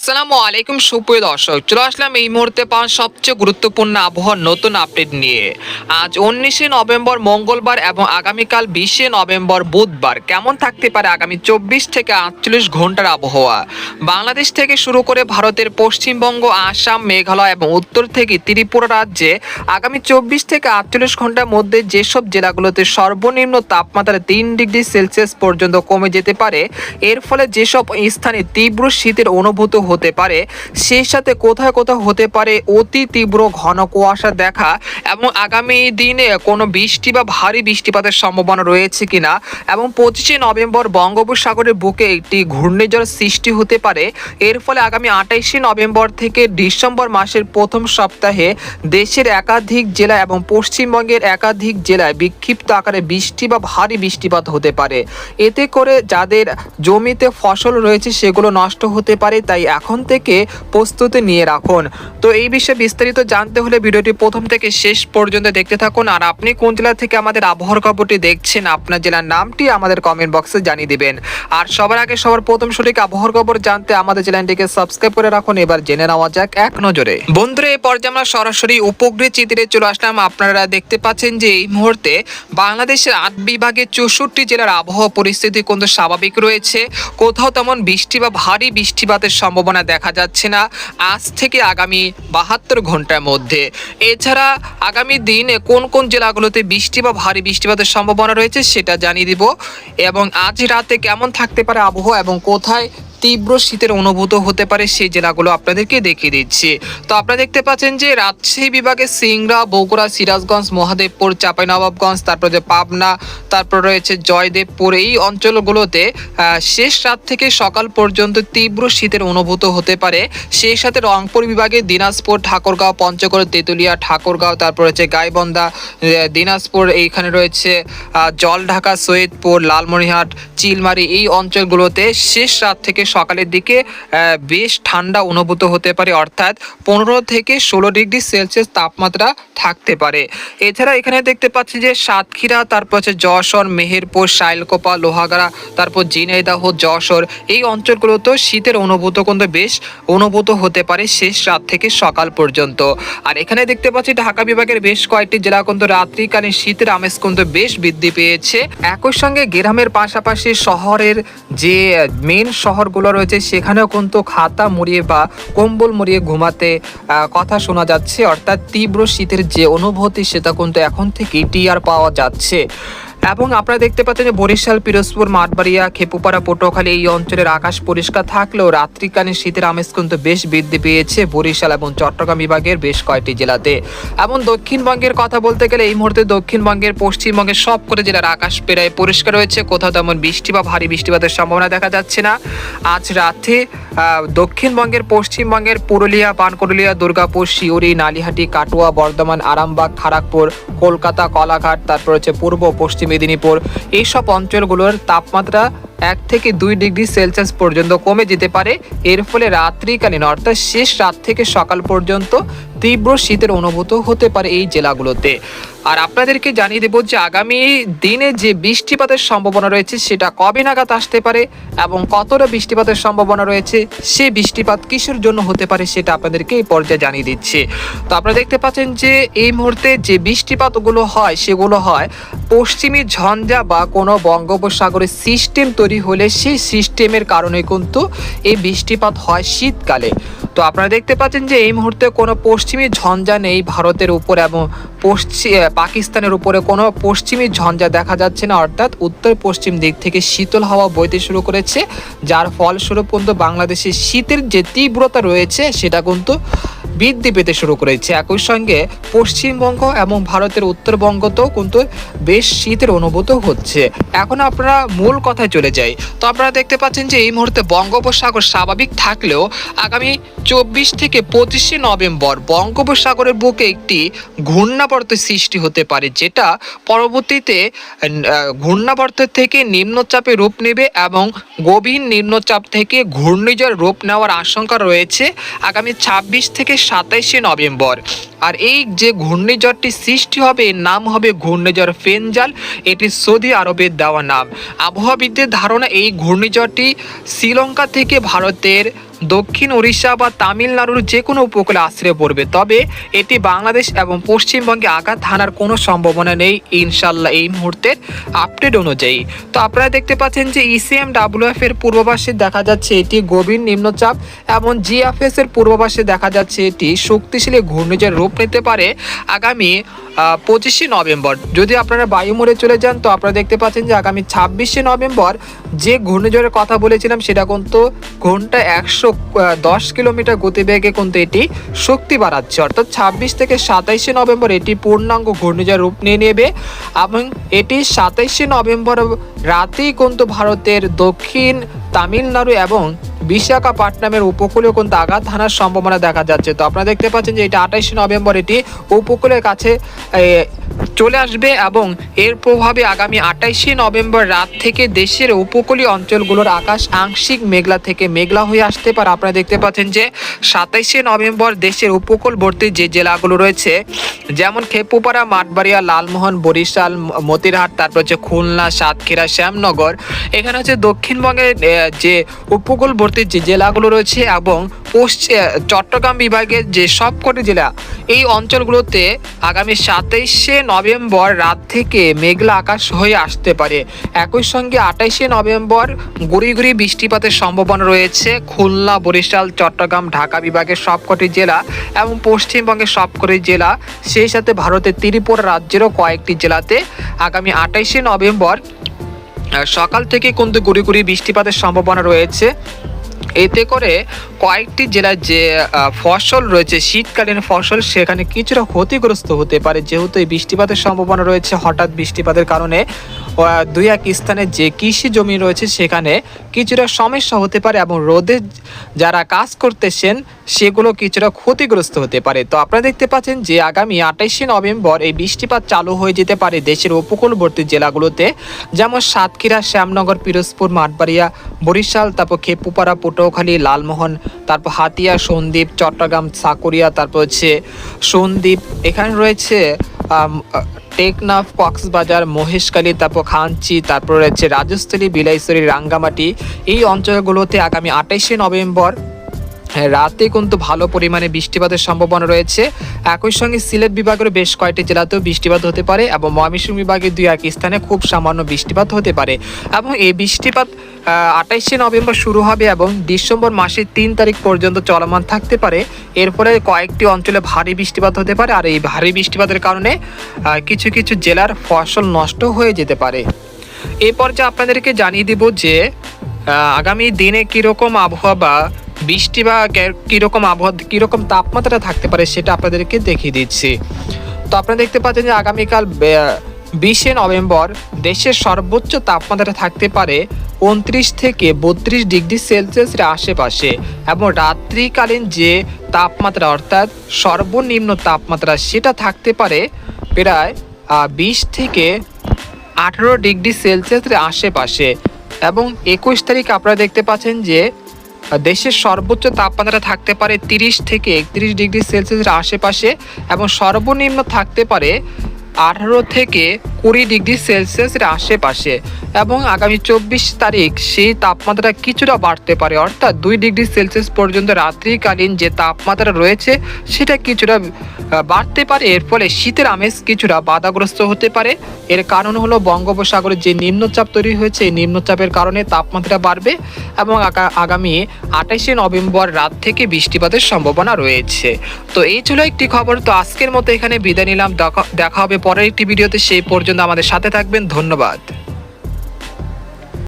আসসালামু আলাইকুম, সুপ্রিয় দর্শক। চলে আসলাম এই মুহূর্তে পাওয়া সবচেয়ে গুরুত্বপূর্ণ আবহাওয়ার নতুন আপডেট নিয়ে। আজ উনিশে নভেম্বর মঙ্গলবার এবং আগামীকাল বিশে নভেম্বর বুধবার। কেমন থাকতে পারে আগামী চব্বিশ থেকে আটচল্লিশ ঘণ্টার আবহাওয়া? বাংলাদেশ থেকে শুরু করে ভারতের পশ্চিমবঙ্গ, আসাম, মেঘালয় এবং উত্তর থেকে ত্রিপুরা রাজ্যে আগামী চব্বিশ থেকে আটচল্লিশ ঘণ্টার মধ্যে যেসব জেলাগুলোতে সর্বনিম্ন তাপমাত্রা তিন ডিগ্রি সেলসিয়াস পর্যন্ত কমে যেতে পারে, এর ফলে যেসব স্থানে তীব্র শীতের অনুভূত হতে পারে। সেই সাথে কোথায় কোথাও হতে পারে অতি তীব্র ঘন কুয়াশা দেখা এবং আগামী দিনে কোনো বৃষ্টি বা ভারী বৃষ্টিপাতের সম্ভাবনা রয়েছে কিনা এবং পঁচিশে নভেম্বর বঙ্গোপসাগরের বুকে একটি ঘূর্ণিঝড় সৃষ্টি হতে পারে। এর ফলে আগামী আঠাইশে নভেম্বর থেকে ডিসেম্বর মাসের প্রথম সপ্তাহে দেশের একাধিক জেলা এবং পশ্চিমবঙ্গের একাধিক জেলায় বিক্ষিপ্ত আকারে বৃষ্টি বা ভারী বৃষ্টিপাত হতে পারে। এতে করে যাদের জমিতে ফসল রয়েছে সেগুলো নষ্ট হতে পারে, তাই এখন থেকে প্রস্তুতি নিয়ে রাখুন। তো এই বিষয়ে বিস্তারিত জানতে হলে ভিডিওটি প্রথম থেকে শেষ পর্যন্ত দেখতে থাকুন। আর আপনি কোন জেলা থেকে আমাদের আবহাওয়ার খবরটি দেখছেন, আপনার জেলার নামটি আমাদের কমেন্ট বক্সে জানিয়ে দিবেন। আর সবার আগে সবার প্রথম সঠিক আবহাওয়ার খবর জানতে আমাদের চ্যানেলটিকে সাবস্ক্রাইব করে রাখুন। এবার জেনে নেওয়া যাক এক নজরে। বন্ধুরা এই পর্যায়ে আমরা সরাসরি উপগ্রহ চিত্রে চলে আসলাম। আপনারা দেখতে পাচ্ছেন যে এই মুহূর্তে বাংলাদেশের আট বিভাগে চৌষট্টি জেলার আবহাওয়া পরিস্থিতি কিন্তু স্বাভাবিক রয়েছে। কোথাও তেমন বৃষ্টি বা ভারী বৃষ্টিপাতের সম্ভাবনা দেখা যাচ্ছে না আজ থেকে আগামী বাহাত্তর ঘণ্টার মধ্যে। এছাড়া আগামী দিনে কোন কোন জেলাগুলোতে বৃষ্টি বা ভারী বৃষ্টিপাতের সম্ভাবনা রয়েছে সেটা জানিয়ে দিব। এবং আজ রাতে কেমন থাকতে পারে আবহাওয়া এবং কোথায় তীব্র শীতের অনুভূত হতে পারে সেই জেলাগুলো আপনাদেরকে দেখিয়ে দিচ্ছি। তো আপনারা দেখতে পাচ্ছেন যে রাজশাহী বিভাগে সিংড়া, বগুড়া, সিরাজগঞ্জ, মহাদেবপুর, চাঁপাইনবাবগঞ্জ, তারপর যে পাবনা, তারপর রয়েছে জয়দেবপুর। এই অঞ্চলগুলোতে শেষ রাত থেকে সকাল পর্যন্ত তীব্র শীতের অনুভূত হতে পারে। সেই সাথে রংপুর বিভাগে দিনাজপুর, ঠাকুরগাঁও, পঞ্চগড়, তেঁতুলিয়া, ঠাকুরগাঁও, তারপর রয়েছে গাইবন্ধা দিনাজপুর, এইখানে রয়েছে জলঢাকা, সৈয়দপুর, লালমনিরহাট, চিলমারি। এই অঞ্চলগুলোতে শেষ রাত থেকে সকালের দিকে বেশ ঠান্ডা অনুভূত হতে পারে, অর্থাৎ পনেরো থেকে ষোলো ডিগ্রি সেলসিয়াস তাপমাত্রা থাকতে পারে। এছাড়া এখানে দেখতে পাচ্ছি যে সাতক্ষীরা, তারপর হচ্ছে যশোর, মেহেরপুর, শাইলকোপা, লোহাগাড়া, তারপর ঝিনাইদহ, যশোর, এই অঞ্চলগুলোতেও শীতের অনুভূত কিন্তু বেশ অনুভূত হতে পারে শেষ রাত থেকে সকাল পর্যন্ত। আর এখানে দেখতে পাচ্ছি ঢাকা বিভাগের বেশ কয়েকটি জেলা কিন্তু রাত্রিকালীন শীতের আমেজ কিন্তু বেশ বৃদ্ধি পেয়েছে। একই সঙ্গে গ্রামের পাশাপাশি শহরের যে মেন শহরগুলো রয়েছে, সেখানেও কিন্তু খাতা মুড়িয়ে বা কম্বল মুড়িয়ে ঘুমাতে কথা শোনা যাচ্ছে। অর্থাৎ তীব্র শীতের যে অনুভূতি, সেটা কিন্তু এখন থেকেই টিয়ার পাওয়া যাচ্ছে। এবং আপনারা দেখতে পাচ্ছেন যে বরিশাল, পিরোজপুর, মাঠবাড়িয়া, খেপুপাড়া, পটুয়াখালী এই অঞ্চলের আকাশ পরিষ্কার থাকলেও রাত্রিকালীন শীতের আমেজ কিন্তু বেশ বৃদ্ধি পেয়েছে বরিশাল এবং চট্টগ্রাম বিভাগের বেশ কয়েকটি জেলাতে। এবং দক্ষিণবঙ্গের কথা বলতে গেলে এই মুহূর্তে দক্ষিণবঙ্গের, পশ্চিমবঙ্গের সব করে জেলার আকাশ প্রায় পরিষ্কার রয়েছে। কোথাও তেমন বৃষ্টি বা ভারী বৃষ্টিপাতের সম্ভাবনা দেখা যাচ্ছে না। আজ রাতে দক্ষিণবঙ্গের, পশ্চিমবঙ্গের পুরুলিয়া পানকুরুলিয়া দুর্গাপুর শিউরি নালিহাটি, কাটুয়া, বর্ধমান, আরামবাগ খড়গপুর কলকাতা, কলাঘাট, তারপর হচ্ছে পূর্ব, পশ্চিম মেদিনীপুর। এইসব অঞ্চলগুলোর তাপমাত্রা এক থেকে দুই ডিগ্রি সেলসিয়াস পর্যন্ত কমে যেতে পারে। এর ফলে রাত্রিকালীন, অর্থাৎ শেষ রাত থেকে সকাল পর্যন্ত তীব্র শীতের অনুভূত হতে পারে এই জেলাগুলোতে। আর আপনাদেরকে জানিয়ে দেবো যে আগামী দিনে যে বৃষ্টিপাতের সম্ভাবনা রয়েছে, সেটা কবে নাগাদ আসতে পারে এবং কতটা বৃষ্টিপাতের সম্ভাবনা রয়েছে, সে বৃষ্টিপাত কিসের জন্য হতে পারে সেটা আপনাদেরকে এই পর্যায়ে জানিয়ে দিচ্ছে। তো আপনারা দেখতে পাচ্ছেন যে এই মুহূর্তে যে বৃষ্টিপাতগুলো হয়, সেগুলো হয় পশ্চিমী ঝঞ্ঝা বা কোনো বঙ্গোপসাগরের সিস্টেম তৈরি হলে সেই সিস্টেমের কারণে কিন্তু এই বৃষ্টিপাত হয় শীতকালে। তো আপনারা দেখতে পাচ্ছেন যে এই মুহূর্তে কোনো পশ্চিমী ঝঞ্ঝা নেই ভারতের উপরে এবং পশ্চিম পাকিস্তানের উপরে কোনো পশ্চিমী ঝঞ্ঝা দেখা যাচ্ছে না। অর্থাৎ উত্তর পশ্চিম দিক থেকে শীতল হাওয়া বইতে শুরু করেছে, যার ফলস্বরূপ কিন্তু বাংলাদেশে শীতের যে তীব্রতা রয়েছে সেটা কিন্তু বৃদ্ধি পেতে শুরু করেছে। একই সঙ্গে পশ্চিমবঙ্গ এবং ভারতের উত্তরবঙ্গতেও কিন্তু বেশ শীতের অনুভূত হচ্ছে। এখন আপনারা মূল কথায় চলে যাই। তো আপনারা দেখতে পাচ্ছেন যে এই মুহূর্তে বঙ্গোপসাগর স্বাভাবিক থাকলেও আগামী চব্বিশ থেকে পঁচিশে নভেম্বর বঙ্গোপসাগরের বুকে একটি ঘূর্ণাবর্ত সৃষ্টি হতে পারে, যেটা পরবর্তীতে ঘূর্ণাবর্ত থেকে নিম্নচাপে রূপ নেবে এবং গভীর নিম্নচাপ থেকে ঘূর্ণিঝড় রূপ নেওয়ার আশঙ্কা রয়েছে। আগামী ছাব্বিশ থেকে সাতাইশে নভেম্বর। আর এই যে ঘূর্ণিঝড়টি সৃষ্টি হবে, এর নাম হবে ঘূর্ণিঝড় ফেনজাল। এটি সৌদি আরবের দেওয়া নাম। আবহাওয়াবিদদের ধারণা, এই ঘূর্ণিঝড়টি শ্রীলঙ্কা থেকে ভারতের দক্ষিণ ওড়িশা বা তামিলনাড়ুর যে কোনো উপকূলে আশ্রয় পড়বে। তবে এটি বাংলাদেশ এবং পশ্চিমবঙ্গে আঘাত হানার কোনো সম্ভাবনা নেই ইনশাল্লাহ এই মুহূর্তের আপডেট অনুযায়ী। তো আপনারা দেখতে পাচ্ছেন যে E ইসিএম ডাব্লিউএফ এর পূর্বাভাসে দেখা যাচ্ছে এটি গভীর নিম্নচাপ এবং জিএফএস এর পূর্বাভাসে দেখা যাচ্ছে এটি শক্তিশালী ঘূর্ণিঝড় রূপ নিতে পারে আগামী পঁচিশে নভেম্বর। যদি আপনারা বায়ুমোড়ে চলে যান, তো আপনারা দেখতে পাচ্ছেন যে আগামী ছাব্বিশে নভেম্বর যে ঘূর্ণিঝড়ের কথা বলেছিলাম, সেটা কিন্তু ঘণ্টা একশো দশ কিলোমিটার গতিবেগে কিন্তু এটি শক্তি বাড়াচ্ছে। অর্থাৎ ছাব্বিশ থেকে সাতাইশে নভেম্বর এটি পূর্ণাঙ্গ ঘূর্ণিঝড় রূপ নিয়ে নেবে এবং এটি সাতাইশে নভেম্বর রাতেই কিন্তু ভারতের দক্ষিণ তামিলনাড়ু এবং বিশাখাপাট্টনামের উপকূলেও কিন্তু আঘাত হানার সম্ভাবনা দেখা যাচ্ছে। তো আপনারা দেখতে পাচ্ছেন যে এটা আঠাইশে নভেম্বর এটি উপকূলের কাছে চলে আসবে এবং এর প্রভাবে আগামী আটাইশে নভেম্বর রাত থেকে দেশের উপকূলীয় অঞ্চলগুলোর আকাশ আংশিক মেঘলা থেকে মেঘলা হয়ে আসতে পারে। আপনারা দেখতে পাচ্ছেন যে সাতাইশে নভেম্বর দেশের উপকূলবর্তী যে জেলাগুলো রয়েছে, যেমন খেপুপাড়া, মাঠবাড়িয়া, লালমোহন, বরিশাল মতিরহাট, তারপর হচ্ছে খুলনা, সাতক্ষীরা, শ্যামনগর। এখানে হচ্ছে দক্ষিণবঙ্গের যে উপকূলবর্তী যে জেলাগুলো রয়েছে এবং পশ্চিম চট্টগ্রাম বিভাগের যে সবকটি জেলা, এই অঞ্চলগুলোতে আগামী সাতাইশে নভেম্বর রাত থেকে মেঘলা আকাশ হয়ে আসতে পারে। একই সঙ্গে আঠাইশে নভেম্বর গুড়ি গুড়ি বৃষ্টিপাতের সম্ভাবনা রয়েছে। খুলনা, বরিশাল, চট্টগ্রাম, ঢাকা বিভাগের সবকটি জেলা এবং পশ্চিমবঙ্গের সবকটি জেলা, সেই সাথে ভারতের ত্রিপুরা রাজ্যেরও কয়েকটি জেলাতে আগামী আঠাইশে নভেম্বর সকাল থেকে কিন্তু গুড়ি গুড়ি বৃষ্টিপাতের সম্ভাবনা রয়েছে। এতে করে কয়েকটি জেলার যে ফসল রয়েছে, শীতকালীন ফসল, সেখানে কিছুটা ক্ষতিগ্রস্ত হতে পারে। যেহেতু এই বৃষ্টিপাতের সম্ভাবনা রয়েছে, হঠাৎ বৃষ্টিপাতের কারণে দুই এক স্থানে যে কৃষি জমি রয়েছে, সেখানে কিছুটা সমস্যা হতে পারে এবং রোদে যারা কাজ করতেছেন, সেগুলো কিছুটা ক্ষতিগ্রস্ত হতে পারে। তো আপনারা দেখতে পাচ্ছেন যে, আগামী আঠাইশে নভেম্বর এই বৃষ্টিপাত চালু হয়ে যেতে পারে দেশের উপকূলবর্তী জেলাগুলোতে, যেমন সাতক্ষীরা, শ্যামনগর, পিরোজপুর, মাঠবাড়িয়া বরিশাল, তারপর খেপুপাড়া, পটুয়াখালী, লালমোহন, তারপর হাতিয়া, সন্দ্বীপ, চট্টগ্রাম সাকুরিয়া তারপর হচ্ছে সন্দ্বীপ। এখানে রয়েছে টেকনাফ, কক্সবাজার, মহেশখালী, তারপর খাঞ্চি, তারপর রয়েছে রাজস্থলী বিলাইশ্বরী রাঙ্গামাটি। এই অঞ্চলগুলোতে আগামী আঠাইশে নভেম্বর রাতে কিন্তু ভালো পরিমাণে বৃষ্টিপাতের সম্ভাবনা রয়েছে। একই সঙ্গে সিলেট বিভাগের বেশ কয়েকটি জেলাতেও বৃষ্টিপাত হতে পারে এবং ময়মনসিংহ বিভাগের দুই এক স্থানে খুব সামান্য বৃষ্টিপাত হতে পারে। এবং এই বৃষ্টিপাত আঠাইশে নভেম্বর শুরু হবে এবং ডিসেম্বর মাসের তিন তারিখ পর্যন্ত চলমান থাকতে পারে। এরপরে কয়েকটি অঞ্চলে ভারী বৃষ্টিপাত হতে পারে আর এই ভারী বৃষ্টিপাতের কারণে কিছু কিছু জেলার ফসল নষ্ট হয়ে যেতে পারে। এই পর্যায়ে আপনাদেরকে জানিয়ে দিব যে আগামী দিনে কীরকম আবহাওয়া বা বৃষ্টি বা কীরকম আবহাওয়া, কীরকম তাপমাত্রা থাকতে পারে সেটা আপনাদেরকে দেখিয়ে দিচ্ছি। তো আপনারা দেখতে পাচ্ছেন যে আগামীকাল বিশে নভেম্বর দেশের সর্বোচ্চ তাপমাত্রা থাকতে পারে উনত্রিশ থেকে বত্রিশ ডিগ্রি সেলসিয়াসের আশেপাশে এবং রাত্রিকালীন যে তাপমাত্রা, অর্থাৎ সর্বনিম্ন তাপমাত্রা, সেটা থাকতে পারে প্রায় বিশ থেকে আঠারো ডিগ্রি সেলসিয়াসের আশেপাশে। এবং একুশ তারিখ আপনারা দেখতে পাচ্ছেন যে দেশের সর্বোচ্চ তাপমাত্রা থাকতে পারে তিরিশ থেকে একত্রিশ ডিগ্রি সেলসিয়াসের আশেপাশে এবং সর্বনিম্ন থাকতে পারে আঠারো থেকে কুড়ি ডিগ্রি সেলসিয়াসের আশেপাশে এবং আগামী চব্বিশ তারিখ সেই তাপমাত্রা কিছুটা বাড়তে পারে। অর্থাৎ দুই ডিগ্রি সেলসিয়াস পর্যন্ত রাত্রিকালীন যে তাপমাত্রা রয়েছে সেটা কিছুটা বাড়তে পারে। এর ফলে শীতের আমেজ কিছুটা বাধাগ্রস্ত হতে পারে। এর কারণ হলো বঙ্গোপসাগরে যে নিম্নচাপ তৈরি হয়েছে, এই নিম্নচাপের কারণে তাপমাত্রা বাড়বে এবং আগামী আঠাইশে নভেম্বর রাত থেকে বৃষ্টিপাতের সম্ভাবনা রয়েছে। তো এই ছিল একটি খবর। তো আজকের মতো এখানে বিদায় নিলাম। দেখা হবে পরের একটি ভিডিওতে। সেই পর্যন্ত আমাদের সাথে থাকবেন। ধন্যবাদ।